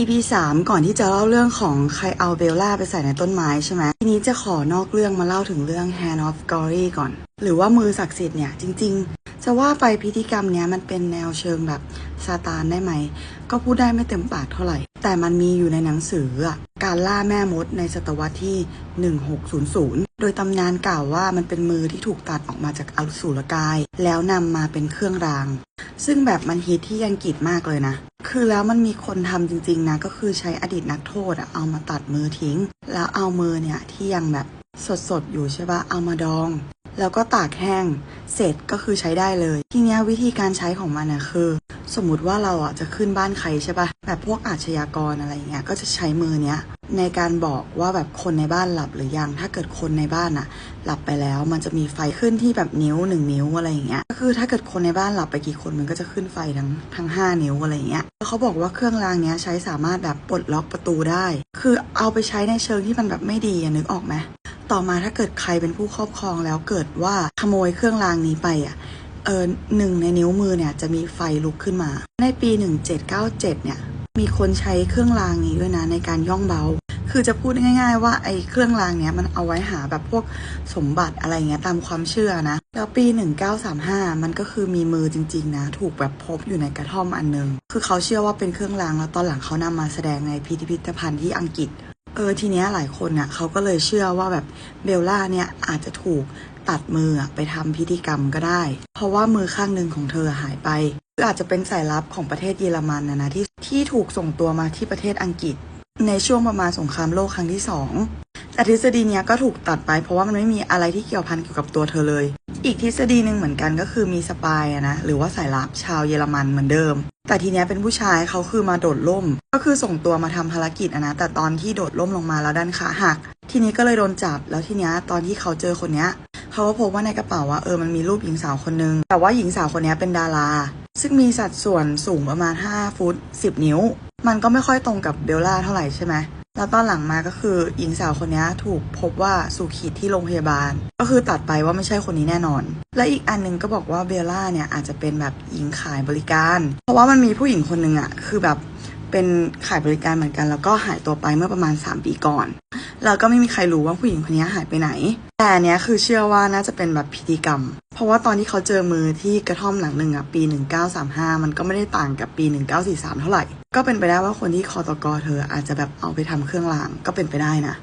EP 3 ก่อนที่จะเล่าเรื่องของใครเอาเบลล่าไปใส่ในต้นไม้ใช่ไหมทีนี้จะขอนอกเรื่องมาเล่าถึงเรื่อง Hand of Glory ก่อน หรือว่ามือศักดิ์สิทธิ์เนี่ย จริง ๆ จะว่าไปพิธีกรรมเนี้ยมันเป็นแนวเชิงแบบซาตานได้ไหม ก็พูดได้ไม่เต็มปากเท่าไหร่ แต่มันมีอยู่ในหนังสืออะการล่าแม่มดในศตวรรษที่ 1600 โดยตำนานกล่าวว่ามันเป็นมือที่ถูกตัดออกมาจากอสุรกาย แล้วนำมาเป็นเครื่องราง ซึ่งแบบมันฮิตที่อังกฤษมากเลยนะ คือแล้วมันมีคนทำจริง ๆนะก็คือใช้อดีตนักโทษอะเอามาตัดมือทิ้ง แล้วเอามือเนี่ยที่ยังแบบสดๆอยู่ใช่ปะเอามาดอง แล้วก็ตากแห้ง เสร็จก็คือใช้ได้เลย ทีเนี้ยวิธีการใช้ของมันนะคือ สมมติว่าเราอะจะขึ้นบ้านใครใช่ปะแบบพวกอาชญากรอะไรเงี้ยก็จะใช้มือเนี้ยในการบอกว่าแบบคนในบ้านหลับหรือยัง ถ้าเกิดคนในบ้านอะหลับไปแล้ว มันจะมีไฟขึ้นที่แบบนิ้วหนึ่งนิ้วอะไรอย่างเงี้ยก็คือถ้าเกิดคนในบ้านหลับไปกี่คนมันก็จะขึ้นไฟทั้งทั้งห้านิ้วอะไรอย่างเงี้ยแล้วเขาบอกว่าเครื่องรางเนี้ยใช้สามารถแบบปลดล็อกประตูได้ คือเอาไปใช้ในเชิงที่มันแบบไม่ดีนึกออกไหม ต่อมาถ้าเกิดใครเป็นผู้ครอบครองแล้วเกิดว่าขโมยเครื่องรางนี้ไปอะเออหนึ่งในนิ้วมือเนี่ยจะมีไฟลุกขึ้นมา ในปี 1797 เนี่ย มีคนใช้เครื่องรางนี้ด้วยนะในการย่องเบา คือจะพูดง่าย ๆ ว่าไอ้เครื่องรางเนี้ยมันเอาไว้หาแบบพวกสมบัติอะไรเงี้ยตามความเชื่อนะ แล้วปี 1935 มันก็คือมีมือจริง ๆ นะ ถูกแบบพบอยู่ในกระท่อมอันนึง คือเขาเชื่อว่าเป็นเครื่องรางแล้วตอนหลังเขานำมาแสดงในพิพิธภัณฑ์ที่อังกฤษ เออทีเนี้ยหลายคนน่ะเขาก็เลยเชื่อว่าแบบเบลล่าเนี่ยอาจจะถูกตัดมืออะไปทำพิธีกรรมก็ได้ เพราะว่ามือข้างหนึ่งของเธอหายไปออาจจะเป็นสายลับของประเทศเยอรมันนะนะที่ที่ถูกส่งตัวมาที่ประเทศอังกฤษ ในช่วงประมาณสงครามโลกครั้งที่สองแต่ทฤษฎีเนี้ยก็ถูกตัดไปเพราะว่ามันไม่มีอะไรที่เกี่ยวพันเกี่ยวกับตัวเธอเลย อีกทฤษฎีหนึ่งเหมือนกันก็คือมีสปายนะหรือว่าสายลับชาวเยอรมันเหมือนเดิม แต่ทีเนี้ยเป็นผู้ชายเขาคือมาโดดล่ม ก็คือส่งตัวมาทำภารกิจอะนะแต่ตอนที่โดดล่มลงมาแล้วด้านขาหัก ทีนี้ก็เลยโดนจับแล้วทีเนี้ยตอนที่เขาเจอคนเนี้ยเขาก็พบว่าในกระเป๋าว่าเออมันมีรูปหญิงสาวคนนึง แต่ว่าหญิงสาวคนเนี้ยเป็นดารา ซึ่งมีสัดส่วนสูงประมาณ 5 ฟุต 10 นิ้ว มันก็ไม่ค่อยตรงกับเบลล่าเท่าไหร่ใช่ไหม แล้วตอนหลังมาก็คือหญิงสาวคนนี้ถูกพบว่าสู่ขีดที่โรงพยาบาล ก็คือตัดไปว่าไม่ใช่คนนี้แน่นอน และอีกอันหนึงก็บอกว่าเบลล่าเนี่ยอาจจะเป็นแบบหญิงขายบริการ เพราะว่ามันมีผู้หญิงคนหนึ่งอะคือแบบ เป็นขายบริการเหมือนกัน แล้วก็หายตัวไปเมื่อประมาณ 3 ปีก่อน แล้วก็ไม่มีใครรู้ว่าผู้หญิงคนนี้หายไปไหน แต่เนี้ยคือเชื่อว่าน่าจะเป็นแบบพิธีกรรม เพราะว่าตอนที่เขาเจอมือที่กระท่อมหลังหนึ่งอะปี 1935 มันก็ไม่ได้ต่างกับปี 1943 เท่าไหร่ ก็เป็นไปได้ว่าคนที่คอตกอเธออาจจะแบบเอาไปทำเครื่องรางก็เป็นไปได้นะ